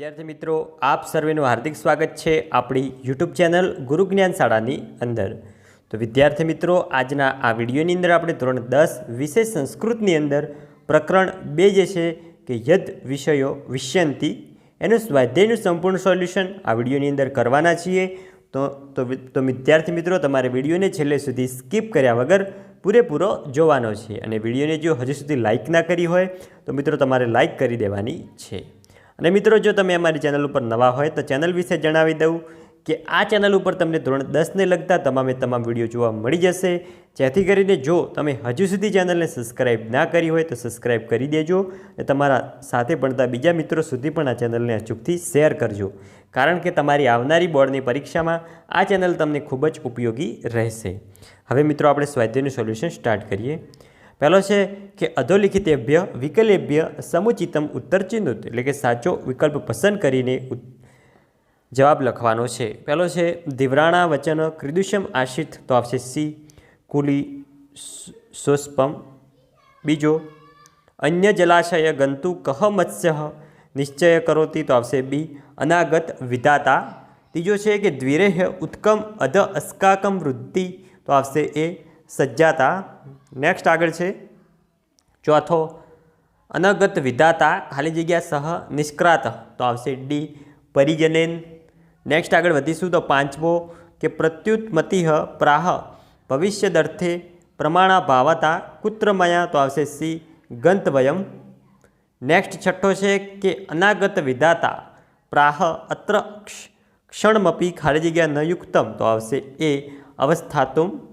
વિદ્યાર્થી મિત્રો, આપ સર્વેનું હાર્દિક સ્વાગત છે આપણી યુટ્યુબ ચેનલ ગુરુ જ્ઞાન શાળાની અંદર. તો વિદ્યાર્થી મિત્રો, આજના આ વિડીયોની અંદર આપણે ધોરણ દસ વિશેષ સંસ્કૃતની અંદર પ્રકરણ બે જે છે કે યદ વિષયો વિષ્યંતિ, એનું સ્વાધ્યાયનું સંપૂર્ણ સોલ્યુશન આ વિડીયોની અંદર કરવાના છીએ. તો તો વિદ્યાર્થી મિત્રો, તમારે વિડીયોને છેલ્લે સુધી સ્કીપ કર્યા વગર પૂરેપૂરો જોવાનો છે અને વિડીયોને જો હજુ સુધી લાઇક ના કરી હોય, તો મિત્રો, તમારે લાઇક કરી દેવાની છે. અને મિત્રો, જો તમે અમારી ચેનલ ઉપર નવા હોય તો ચેનલ વિશે જણાવી દઉં કે આ ચેનલ ઉપર તમને ધોરણ દસને લગતા તમામે તમામ વીડિયો જોવા મળી જશે. જેથી કરીને જો તમે હજુ સુધી ચેનલને સબસ્ક્રાઇબ ના કરી હોય તો સબસ્ક્રાઇબ કરી દેજો અને તમારા સાથે ભણતા બીજા મિત્રો સુધી પણ આ ચેનલને અચૂકથી શેર કરજો. કારણ કે તમારી આવનારી બોર્ડની પરીક્ષામાં આ ચેનલ તમને ખૂબ જ ઉપયોગી રહેશે. હવે મિત્રો, આપણે સ્વાધ્યાયનું સોલ્યુશન સ્ટાર્ટ કરીએ. પહેલો છે કે અધોલિખિતેભ્ય વિકલેભ્ય સમુચિતમ ઉત્તર ચિહ્નિત એટલે કે સાચો વિકલ્પ પસંદ કરીને જવાબ લખવાનો છે. પહેલો છે દિવરાણા વચન ક્રિદુષ્યમ આશિત, તો આવશે સી, કુલી સુષ્પમ બીજો, અન્ય જલાશય ગંતુ કહ મત્સ્ય, નિશ્ચય કરોતી, તો આવશે બી, અનાગત વિધાતા. ત્રીજો છે કે દ્વિરેહ ઉત્કમ અધ અસ્કાકમ વૃદ્ધિ, તો આવશે એ સજ્જાતા. નેક્સ્ટ આગળ છે. ચોથો, અનગત વિધાતા, ખાલી જગ્યા સહ નિષ્ક્રાત. તો આવશે ડી પરિજનેન. નેક્સ્ટ આગળ વધીશું તો પાંચમો, કે પ્રત્યુત્મતિહ પ્રાહ. ભવિષ્યદર્થે પ્રમાણા ભાવતા કુત્રમયા. તો આવશે સી ગંતવયમ. નેક્સ્ટ છઠ્ઠો છે, કે અનાગત વિધાતા. પ્રાહ, અત્ર ક્ષણમપી, ખાલી જગ્યા ન યુક્તમ. તો આવશે એ અવસ્થાતુમ.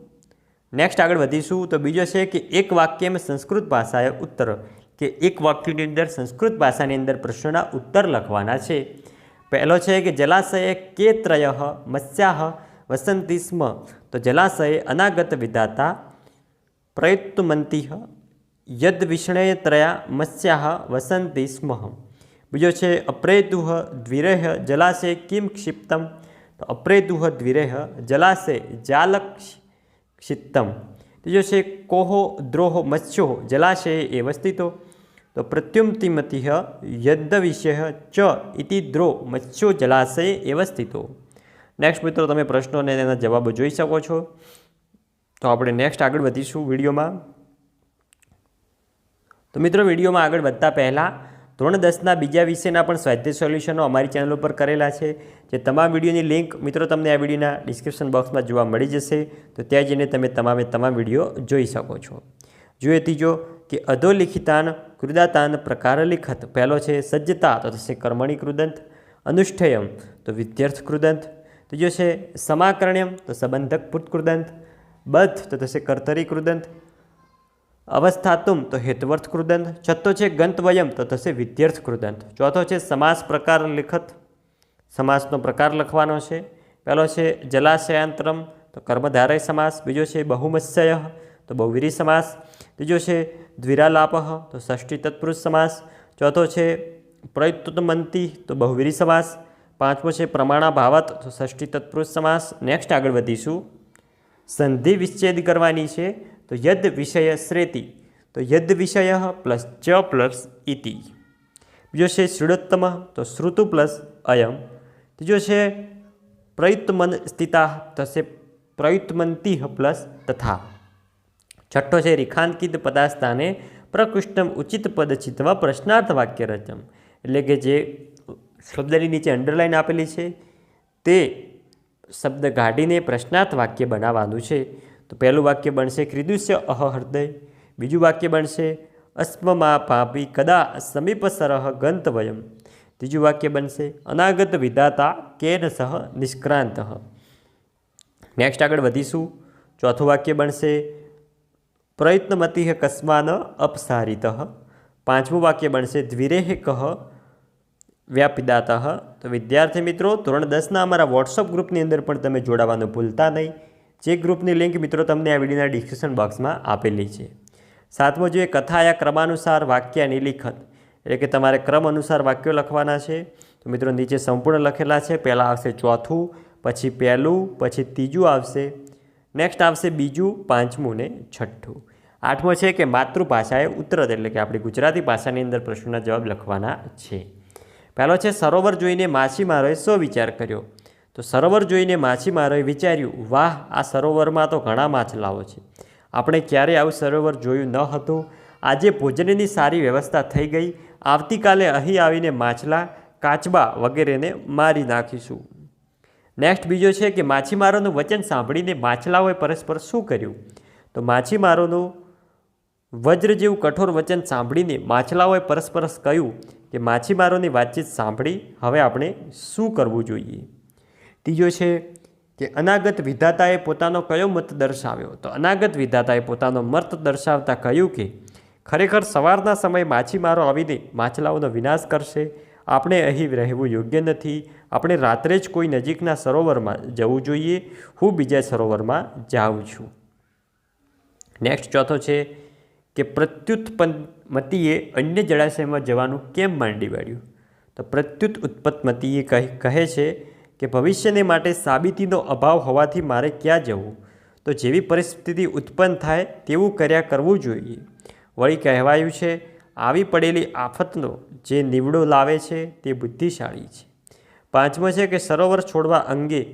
નેક્સ્ટ આગળ વધીશું તો બીજો છે કે એક વાક્યમાં સંસ્કૃત ભાષાએ ઉત્તર, કે એક વાક્યની અંદર સંસ્કૃત ભાષાની અંદર પ્રશ્નોના ઉત્તર લખવાના છે. પહેલો છે કે જલાશયે કે ત્રય મત્સ્યા વસંતી સ્મ તો જલાશયે અનાગત વિધાતા પ્રયુક્તમંતી યદ વિષ્ણય ત્રયા મત્સ્યા વસંતી સ્મ બીજો છે અપ્રેતુહ દ્વિરેહ જલાશય કિમ ક્ષિપ્તમ, તો અપ્રેતુહ દ્વિરેહ જલાશય જાલક ક્ષિપ્તમ ત્રીજો છે કોહો દ્રોહ મત્સ્યો જલાશયે એવ સ્થિતો તો પ્રત્યુમતિમતિ યદ્દવિષય વિષય ચ ઇતિ દ્રો મત્સ્યો જલાશયે એવ સ્થિતો નેક્સ્ટ મિત્રો તમે પ્રશ્નો અને તેના જવાબો જોઈ શકો છો. તો આપણે નેક્સ્ટ આગળ વધીશું વિડીયોમાં. તો મિત્રો વિડીયોમાં આગળ વધતા પહેલાં ધોરણ દસના બીજા વિષયના પણ સ્વાધ્યાય સોલ્યુશનો અમારી ચેનલ ઉપર કરેલા છે. જે તમામ વિડીયોની લિંક મિત્રો તમને આ વિડીયોના ડિસ્ક્રિપ્શન બોક્સમાં જોવા મળી જશે. તો ત્યાં જઈને તમે તમામે તમામ વીડિયો જોઈ શકો છો. જોઈએ ત્રીજો કે અધોલિખિતાન કૃદાતાન પ્રકાર લિખત પહેલો છે સજ્જતા તો થશે કર્મણી કૃદંત. અનુષ્ઠેયમ તો વિદ્યાર્થ કૃદંત. ત્રીજો છે સમાકરણ્યમ તો સંબંધક પુટ કૃદંત બદ્ધ તો થશે કર્તરી કૃદંત. અવસ્થાતુમ તો હેતવર્થ કૃદંત છઠ્ઠો છે ગંતવયમ તો થશે વિદ્યાર્થ કૃદંત ચોથો છે સમાસ પ્રકાર લિખત. સમાસનો પ્રકાર લખવાનો છે. પહેલો છે જલાશયાંતરમ, તો કર્મધારય સમાસ. બીજો છે બહુમત્સ્ય તો બહુવીરી સમાસ. ત્રીજો છે દ્વિરાલાપ, તો ષષ્ઠી તત્પુરુષ સમાસ. ચોથો છે પ્રયુત્તમંતી તો બહુવીરી સમાસ. પાંચમો છે પ્રમાણા ભાવત તો ષષ્ઠી તત્પુરુષ સમાસ. નેક્સ્ટ આગળ વધીશું. સંધિ વિચ્છેદ કરવાની છે. તો યદ વિષય શ્રેતિ. તો યદ વિષય પ્લસ ચ પ્લસ ઇતિ. બીજો છે શ્રુડોત્તમ, તો શ્રુતુ પ્લસ અયમ. ત્રીજો છે પ્રયુત્મન સ્થિતા થશે પ્રયુત્મંતી પ્લસ તથા. છઠ્ઠો છે રેખાંકિત પદાસ્થાને પ્રકૃષ્ટમ ઉચિત પદ ચિત્વા પ્રશ્નાર્થ વાક્ય રચમ એટલે કે જે શબ્દની નીચે અંડરલાઇન આપેલી છે, તે શબ્દ કાઢીને પ્રશ્નાર્થ વાક્ય બનાવવાનું છે. તો પહેલું વાક્ય બનશે ક્રિદુષ્ય અહ હૃદય. બીજું વાક્ય બનશે અસ્મમાં પાપી કદા સમીપ સરહ ગંતવયમ ત્રીજું વાક્ય બનશે અનાગત વિધાતા કેન સહ નિષ્ક્રાંત. નેક્સ્ટ આગળ વધીશું. ચોથું વાક્ય બનશે પ્રયત્નમતિ કસ્માન અપસારિત. પાંચમું વાક્ય બનશે દ્વિરેહ કહ વ્યાપિદાતા. તો વિદ્યાર્થી મિત્રો ધોરણ દસના અમારા વોટ્સઅપ ગ્રુપની અંદર પણ તમે જોડાવાનું ભૂલતા નહીં. જે ગ્રુપની લિંક મિત્રો તમને આ વિડીયોના ડિસ્ક્રિપ્શન બોક્સમાં આપેલી છે. સાતમો જોઈએ કથા યા ક્રમાનુસાર વાક્યની લિખત, એટલે કે તમારે ક્રમ અનુસાર વાક્યો લખવાના છે, તો મિત્રો નીચે સંપૂર્ણ લખેલા છે. પહેલાં આવશે ચોથું, પછી પહેલું, પછી ત્રીજું આવશે. નેક્સ્ટ આવશે બીજું, પાંચમું ને છઠ્ઠું. આઠમો છે કે માતૃભાષાએ ઉત્તરત એટલે કે આપણી ગુજરાતી ભાષાની અંદર પ્રશ્નોના જવાબ લખવાના છે. પહેલો છે, સરોવર જોઈને માછીમારોએ સો વિચાર કર્યો. તો સરોવર જોઈને માછીમારોએ વિચાર્યું, વાહ, આ સરોવરમાં તો ઘણા માછલાઓ છે. આપણે ક્યારેય આવું સરોવર જોયું ન હતું? આજે ભોજનની સારી વ્યવસ્થા થઈ ગઈ. આવતીકાલે અહીં આવીને માછલા, કાચબા વગેરેને મારી નાખીશું. નેક્સ્ટ બીજો છે કે માછીમારોનું વચન સાંભળીને માછલાઓએ પરસ્પર શું કર્યું? તો માછીમારોનું વજ્ર જેવું કઠોર વચન સાંભળીને માછલાઓએ પરસ્પર કહ્યું કે, માછીમારોની વાતચીત સાંભળી, હવે આપણે શું કરવું જોઈએ? ત્રીજો છે કે અનાગત વિધાતાએ પોતાનો કયો મત દર્શાવ્યો? તો અનાગત વિધાતાએ પોતાનો મત દર્શાવતા કહ્યું કે, ખરેખર સવારના સમયે માછીમારો આવીને માછલાઓનો વિનાશ કરશે. આપણે અહીં રહેવું યોગ્ય નથી. આપણે રાત્રે જ કોઈ નજીકના સરોવરમાં જવું જોઈએ. હું બીજા સરોવરમાં જાઉં છું. નેક્સ્ટ ચોથો છે કે પ્રત્યુત્પન્નમતીએ અન્ય જળાશયમાં જવાનું કેમ માંડી વાળ્યું? તો પ્રત્યુત ઉત્પત્તિમતીએ કહે કહે છે કે ભવિષ્યને માટે સાબિતીનો અભાવ હોવાથી મારે ક્યાં જવું? તો જેવી પરિસ્થિતિ ઉત્પન્ન થાય તેવું કર્યા કરવું જોઈએ. વળી કહેવાયું છે, આવી પડેલી આફતનો જે નીવડો લાવે છે તે બુદ્ધિશાળી છે. પાંચમો છે કે સરોવર છોડવા અંગે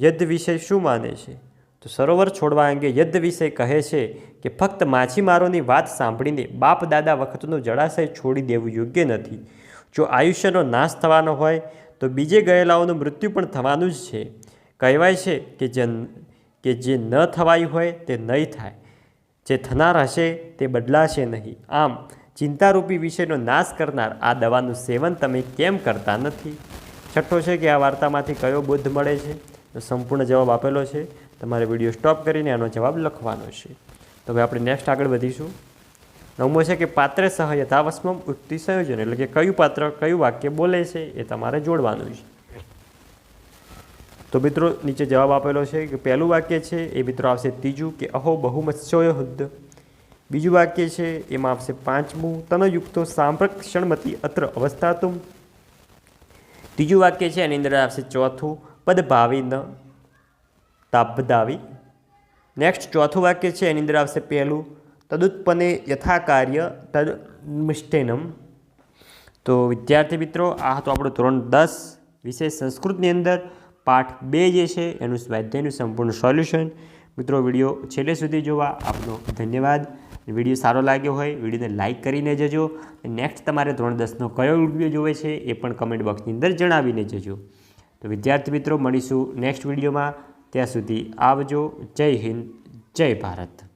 યદ્ધ વિષય શું માને છે? તો સરોવર છોડવા અંગે યદ્ધ વિષય કહે છે કે ફક્ત માછીમારોની વાત સાંભળીને બાપ દાદા વખતનો જળાશય છોડી દેવું યોગ્ય નથી. જો આયુષ્યનો નાશ થવાનો હોય તો બીજે ગયેલાઓનું મૃત્યુ પણ થવાનું જ છે. કહેવાય છે કે જે કે જે ન થવાયું હોય તે નહીં થાય. જે થનાર હશે તે બદલાશે નહીં. આમ, ચિંતારૂપી વિષયનો નાશ કરનાર આ દવાનું સેવન તમે કેમ કરતા નથી? છઠ્ઠો છે કે આ વાર્તામાંથી કયો બોધ મળે છે? તો સંપૂર્ણ જવાબ આપેલો છે. તમારે વીડિયો સ્ટોપ કરીને આનો જવાબ લખવાનો છે. તો હવે આપણે નેક્સ્ટ આગળ વધીશું. નવમો છે કે પાત્ર સહ યથાવસ્મમ ઉક્તિ સંયોજન. એટલે કે કયું પાત્ર, કયું વાક્ય બોલે છે એ તમારે જોડવાનું છે. તો મિત્રો નીચે જવાબ આપેલો છે કે પહેલું વાક્ય છે, એ મિત્રો આવશે ત્રીજું કે અહો બહુમત્સ્યોય હુદ્ધ બીજું વાક્ય છે, એમાં આવશે પાંચમું, તનયુક્તો સાંપ્રક ક્ષણમતી અત્ર અવસ્થાતું ત્રીજું વાક્ય છે, એની અંદર આવશે ચોથું, પદભાવી ન, તાપદાવી. નેક્સ્ટ ચોથું વાક્ય છે, એની અંદર આવશે પહેલું તદુત્પન્ને યથા કાર્ય તદ મિષ્ટેનમ તો વિદ્યાર્થી મિત્રો આ તો આપણો ધોરણ દસ વિશે સંસ્કૃતની અંદર પાઠ બે જે છે એનું સ્વાધ્યાયનું સંપૂર્ણ સોલ્યુશન મિત્રો વીડિયો છેલ્લે સુધી જોવા આપનો ધન્યવાદ વીડિયો સારો લાગ્યો હોય વિડીયોને લાઇક કરીને જજો નેક્સ્ટ તમારે ધોરણ દસનો કયો વીડિયો જોવે છે, એ પણ કમેન્ટ બોક્સની અંદર જણાવીને જજો. તો વિદ્યાર્થી મિત્રો, મળીશું નેક્સ્ટ વિડીયોમાં, ત્યાં સુધી આવજો, જય હિન્દ, જય ભારત.